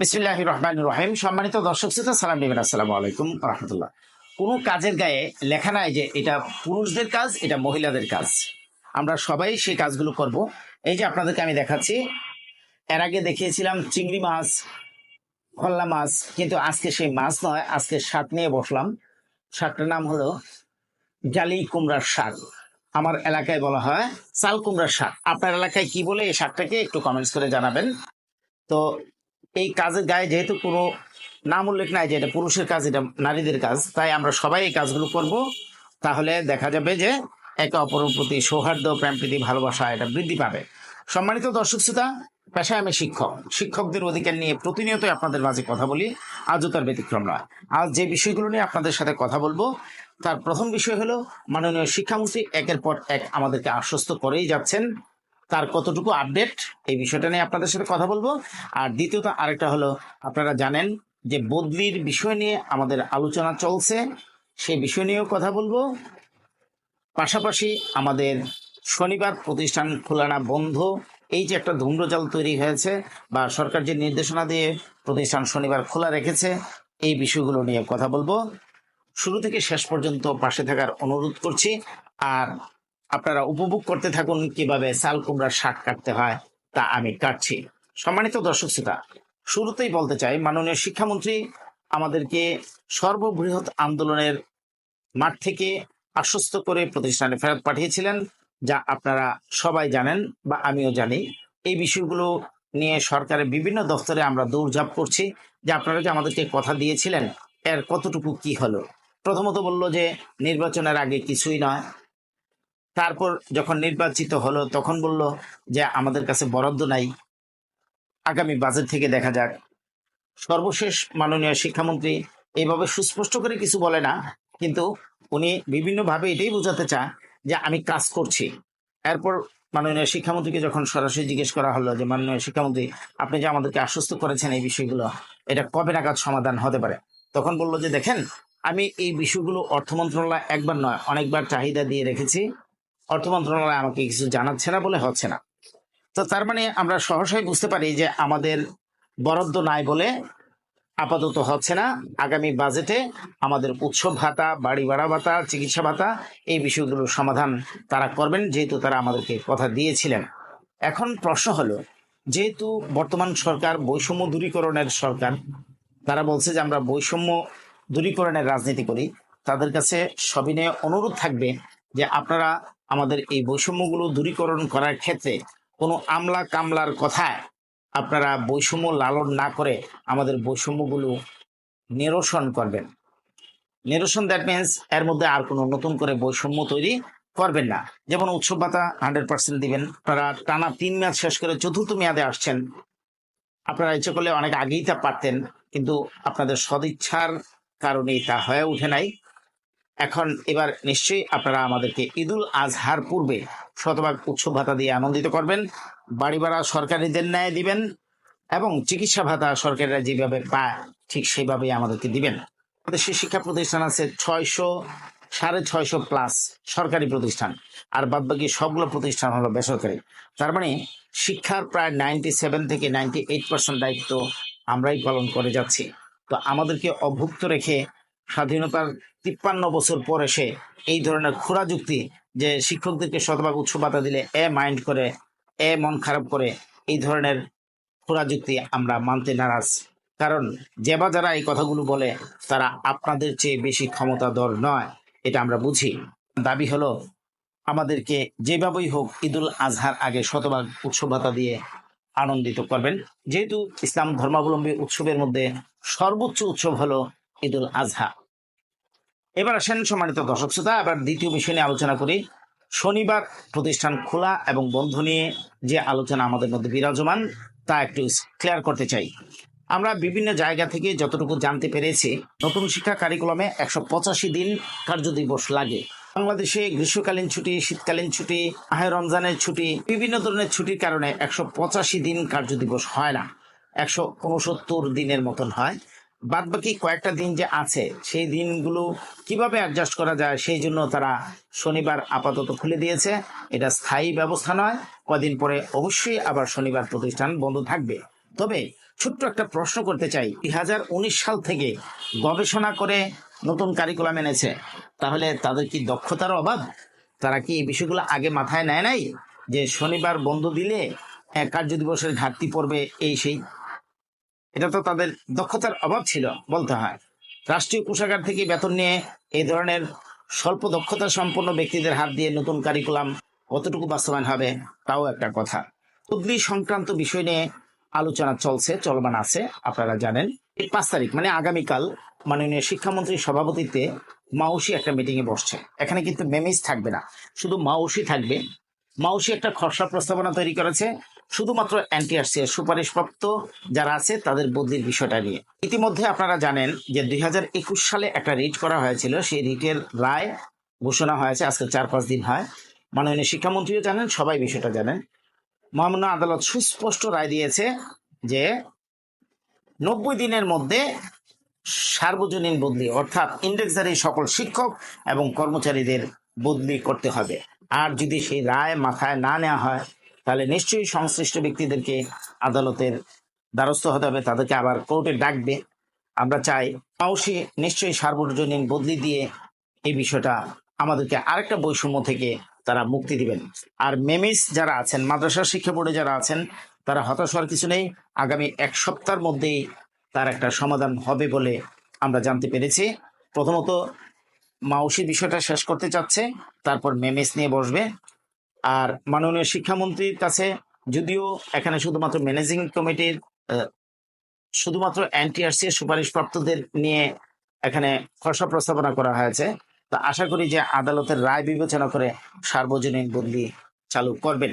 বিসমিল্লাহ রহমান রহিম। সম্মানিত দর্শক শ্রোতা, সালাম নেবেন আসসালামু আলাইকুম, রহমতুল্লাহ। কোনো কাজের গায়ে লেখা নাই যে এটা পুরুষদের কাজ, এটা মহিলাদের কাজ। আমরা সবাই সেই কাজগুলো করব। এই যে আপনাদেরকে আমি দেখাচ্ছি, এর আগে দেখিয়েছিলাম চিংড়ি মাছ খল্লা মাছ, কিন্তু আজকে সেই মাছ নয়, আজকে শাক নিয়ে বসলাম। শাকটার নাম হলো জালি কুমড়ার শাক। আমার এলাকায় বলা হয় চাল কুমড়ার শাক। আপনার এলাকায় কি বলে এই শাকটাকে একটু কমেন্টস করে জানাবেন। তো এই কাজের গায়ে যেহেতু কোনো নাম উল্লেখ নাই যে এটা পুরুষের কাজ, এটা নারীদের কাজ, তাই আমরা সবাই এই কাজগুলো করব। তাহলে দেখা যাবে যে একে অপরের প্রতি সৌহার্দ্য প্রেম প্রীতি ভালোবাসা এটা বৃদ্ধি পাবে। সম্মানিত দর্শক শ্রোতা, পেশায় আমি শিক্ষক। শিক্ষকদের অধিকার নিয়ে প্রতিনিয়তই আপনাদের মাঝে কথা বলি, আজও তার ব্যতিক্রম নয়। আজ যে বিষয়গুলো নিয়ে আপনাদের সাথে কথা বলব, তার প্রথম বিষয় হলো মাননীয় শিক্ষামন্ত্রী একের পর এক আমাদেরকে আশ্বস্ত করেই যাচ্ছেন। তার কতটুকু আপডেট এই বিষয়টা নিয়ে আপনাদের সাথে কথা বলব। আর দ্বিতীয়ত আরেকটা হলো, আপনারা জানেন যে বদলির বিষয় নিয়ে আমাদের আলোচনা চলছে, সেই বিষয় নিয়েও কথা বলব। পাশাপাশি আমাদের শনিবার প্রতিষ্ঠান খোলানা বন্ধ, এই যে একটা ধূম্রজাল তৈরি হয়েছে বা সরকার যে নির্দেশনা দিয়ে প্রতিষ্ঠান শনিবার খোলা রেখেছে, এই বিষয়গুলো নিয়ে কথা বলব। শুরু থেকে শেষ পর্যন্ত পাশে থাকার অনুরোধ করছি, আর আপনারা উপভোগ করতে থাকুন কীভাবে চাল কুমড়ার শাক কাটতে হয় তা আমি কাটছি। সম্মানিত দর্শক শ্রোতা, শুরুতেই বলতে চাই, মাননীয় শিক্ষামন্ত্রী, আমাদেরকে সর্ববৃহৎ আন্দোলনের মাঠ থেকে আশ্বস্ত করে প্রতিষ্ঠানে ফেরত পাঠিয়েছিলেন, যা আপনারা সবাই জানেন বা আমিও জানি। এই বিষয়গুলো নিয়ে সরকারের বিভিন্ন দপ্তরে আমরা দৌড়ঝাঁপ করছি, যে আপনারা যে আমাদেরকে কথা দিয়েছিলেন, এর কতটুকু কি হলো? প্রথমত বলল যে, নির্বাচনের আগে কিছুই নয় তারপর যখন নির্বাচিত হলো, তখন বলল যে আমাদের কাছে বরাদ্দ নাই। আগামী বাজেট থেকে দেখা যাক। সর্বশেষ মাননীয় শিক্ষামন্ত্রী এইভাবে সুস্পষ্ট করে কিছু বলে না, কিন্তু উনি বিভিন্নভাবে এটাই বোঝাতে চান যে আমি কাজ করছি। এরপর মাননীয় শিক্ষামন্ত্রীকে যখন সরাসরি জিজ্ঞেস করা হলো যে, মাননীয় শিক্ষামন্ত্রী, আপনি যে আমাদেরকে আশ্বস্ত করেছেন এই বিষয়গুলো, এটা কবে নাগাদ সমাধান হতে পারে? তখন বলল যে, দেখেন, আমি এই বিষয়গুলো অর্থ মন্ত্রণালয় একবার নয়, অনেকবার চাহিদা দিয়ে রেখেছি। অর্থ মন্ত্রণালয় আমাকে কিছু জানাচ্ছে না বলে হচ্ছে না। তো তার মানে আমরা সহসাই বুঝতে পারি যে আমাদের বরাদ্দ নাই বলে আপাতত হচ্ছে না। আগামী বাজেটে আমাদের উৎসব ভাতা, বাড়ি ভাড়া ভাতা, চিকিৎসা ভাতা এই বিষয়গুলোর সমাধান তারা করবেন যেহেতু তারা আমাদেরকে কথা দিয়েছিলেন। এখন প্রশ্ন হলো, যেহেতু বর্তমান সরকার বৈষম্য দূরীকরণের সরকার, তারা বলছে যে আমরা বৈষম্য দূরীকরণের রাজনীতি করি, তাদের কাছে সবিনয়ে অনুরোধ থাকবে যে আপনারা আমাদের এই বৈষম্যগুলো দূরীকরণ করার ক্ষেত্রে কোনো আমলা কামলার কথায় আপনারা বৈষম্য লালন না করে আমাদের বৈষম্যগুলো নিরসন করবেন। নিরসন দ্যাট মিনস এর মধ্যে আর কোনো নতুন করে বৈষম্য তৈরি করবেন না। যেমন উৎসব ভাতা হান্ড্রেড পার্সেন্ট দিবেন, আপনারা টানা তিন মেয়াদ শেষ করে চতুর্থ মেয়াদে আসছেন। আপনারা ইচ্ছে করলে অনেক আগেই তা পারতেন, কিন্তু আপনাদের সদিচ্ছার কারণেই তা হয়ে ওঠে নাই। এখন এবার নিশ্চয়ই আপনারা আমাদেরকে ঈদুল আজহার পূর্বে শতভাগ উৎসব ভাতা দিয়ে আনন্দিত করবেন, বাড়ি ভাড়া সরকারিদের ন্যায় দিবেন এবং চিকিৎসা ভাতা সরকারিরা যেভাবে পায় ঠিক সেইভাবেই আমাদেরকে দিবেন। আমাদের সেই শিক্ষা প্রতিষ্ঠান আছে ছয়শো, সাড়ে ছয়শো প্লাস সরকারি প্রতিষ্ঠান, আর বাদবাকি সবগুলো প্রতিষ্ঠান হলো বেসরকারি। তার মানে শিক্ষার প্রায় নাইনটি সেভেন থেকে নাইনটি এইট পার্সেন্ট দায়িত্ব আমরাই পালন করে যাচ্ছি। তো আমাদেরকে অভুক্ত রেখে স্বাধীনতার তিপ্পান্ন বছর পর এসে এই ধরনের খোরা যুক্তি যে শিক্ষকদেরকে শতভাগ উৎস ভাতা দিলে এ মাইন্ড করে, এ মন খারাপ করে, এই ধরনের খোরা যুক্তি আমরা মানতে নারাজ। কারণ যে বা যারা এই কথাগুলো বলে, তারা আপনাদের চেয়ে বেশি ক্ষমতাধর নয়, এটা আমরা বুঝি। দাবি হলো, আমাদেরকে যেভাবেই হোক ঈদুল আজহার আগে শতভাগ উৎসব ভাতা দিয়ে আনন্দিত করবেন। যেহেতু ইসলাম ধর্মাবলম্বী উৎসবের মধ্যে সর্বোচ্চ উৎসব হলো ঈদুল আজহা। এবার আসেন সম্মানিত দর্শক শ্রোতা, এবার দ্বিতীয় বিষয় নিয়ে আলোচনা করি। শনিবার প্রতিষ্ঠান খোলা এবং বন্ধ নিয়ে যে আলোচনা আমাদের মধ্যে বিরাজমান, তা একটু ক্লিয়ার করতে চাই। আমরা বিভিন্ন জায়গা থেকে যতটুকু জানতে পেরেছি, নতুন শিক্ষা কারিকুলামে একশো পঁচাশি দিন কার্যদিবস লাগে। বাংলাদেশে গ্রীষ্মকালীন ছুটি, শীতকালীন ছুটি আহে রমজানের ছুটি, বিভিন্ন ধরনের ছুটির কারণে একশো পঁচাশি দিন কার্যদিবস হয় না। একশো উনসত্তর দিনের মতন হয়। বাদ বাকি কয়েকটা দিন যে আছে, সেই দিনগুলো কীভাবে অ্যাডজাস্ট করা যায়, সেই জন্য তারা শনিবার আপাতত খুলে দিয়েছে। এটা স্থায়ী ব্যবস্থা নয়, কদিন পরে অবশ্যই আবার শনিবার প্রতিষ্ঠান বন্ধ থাকবে। তবে ছোট্ট একটা প্রশ্ন করতে চাই, দুই হাজার উনিশ সাল থেকে গবেষণা করে নতুন কারিকুলাম এনেছে, তাহলে তাদের কি দক্ষতার অভাব? তারা কি এই বিষয়গুলো আগে মাথায় নেয় নাই যে শনিবার বন্ধ দিলে কার্য দিবসের ঘাটতি পড়বে এই সেই এটা তো তাদের দক্ষতার অভাব ছিল, বলতে হয়। রাষ্ট্রীয় কোষাগার থেকে বেতন নিয়ে এই ধরনের স্বল্প দক্ষতা সম্পন্ন ব্যক্তিদের হাত দিয়ে নতুন কারিকুলাম কতটুকু বাস্তবায়ন হবে, তাও একটা কথা। উদ্রি সংক্রান্ত বিষয় নিয়ে আলোচনা চলছে, চলমান আছে, আপনারা জানেন। এই পাঁচ তারিখ মানে আগামীকাল মাননীয় শিক্ষামন্ত্রীর সভাপতিত্বে মাউসি একটা মিটিং এ বসছে। এখানে কিন্তু মেমিস থাকবে না, শুধু মাউসি থাকবে। মাউসি একটা খসড়া প্রস্তাবনা তৈরি করেছে শুধুমাত্র এনটিআরসি এর সুপারিশপ্রাপ্ত যারা আছে, তাদের বদলির বিষয়টা নিয়ে। ইতিমধ্যে আপনারা জানেন যে দুই হাজার একুশ সালে একটা রিট করা হয়েছিল। সেই রিটের রায় ঘোষণা হয়েছে, আজকে চার পাঁচ দিন হয়। মাননীয় শিক্ষামন্ত্রীও জানেন, সবাই বিষয়টা জানেন। মহামান্য আদালত সুস্পষ্ট রায় দিয়েছে যে নব্বই দিনের মধ্যে সার্বজনীন বদলি, অর্থাৎ ইন্ডেক্সধারী সকল শিক্ষক এবং কর্মচারীদের বদলি করতে হবে। আর যদি সেই রায় মাথায় না নেওয়া হয় তাহলে নিশ্চয়ই সংশ্লিষ্ট ব্যক্তিদেরকে আদালতের দ্বারস্থ হতে হবে, তাদেরকে আবার কোর্টে ডাকবে। আমরা চাই মাউসি নিশ্চয়ই সার্বজনীন বদলি দিয়ে এই বিষয়টা আমাদেরকে আরেকটা বৈষম্য থেকে তারা মুক্তি দিবেন। আর মেমিস যারা আছেন মাদ্রাসা শিক্ষা বোর্ডে যারা আছেন, তারা হতাশ হওয়ার কিছু নেই। আগামী এক সপ্তাহের মধ্যেই তার একটা সমাধান হবে বলে আমরা জানতে পেরেছি। প্রথমত মাউসি বিষয়টা শেষ করতে চাচ্ছে, তারপর মেমেস নিয়ে বসবে। আর মাননীয় শিক্ষামন্ত্রীর কাছে যদিও এখানে শুধুমাত্র ম্যানেজিং কমিটির শুধুমাত্র এনটিআরসি সুপারিশপ্রাপ্তদের নিয়ে এখানে খসড়া প্রস্তাবনা করা হয়েছে, তা আশা করি যে আদালতের রায় বিবেচনা করে সার্বজনীন বদলি চালু করবেন।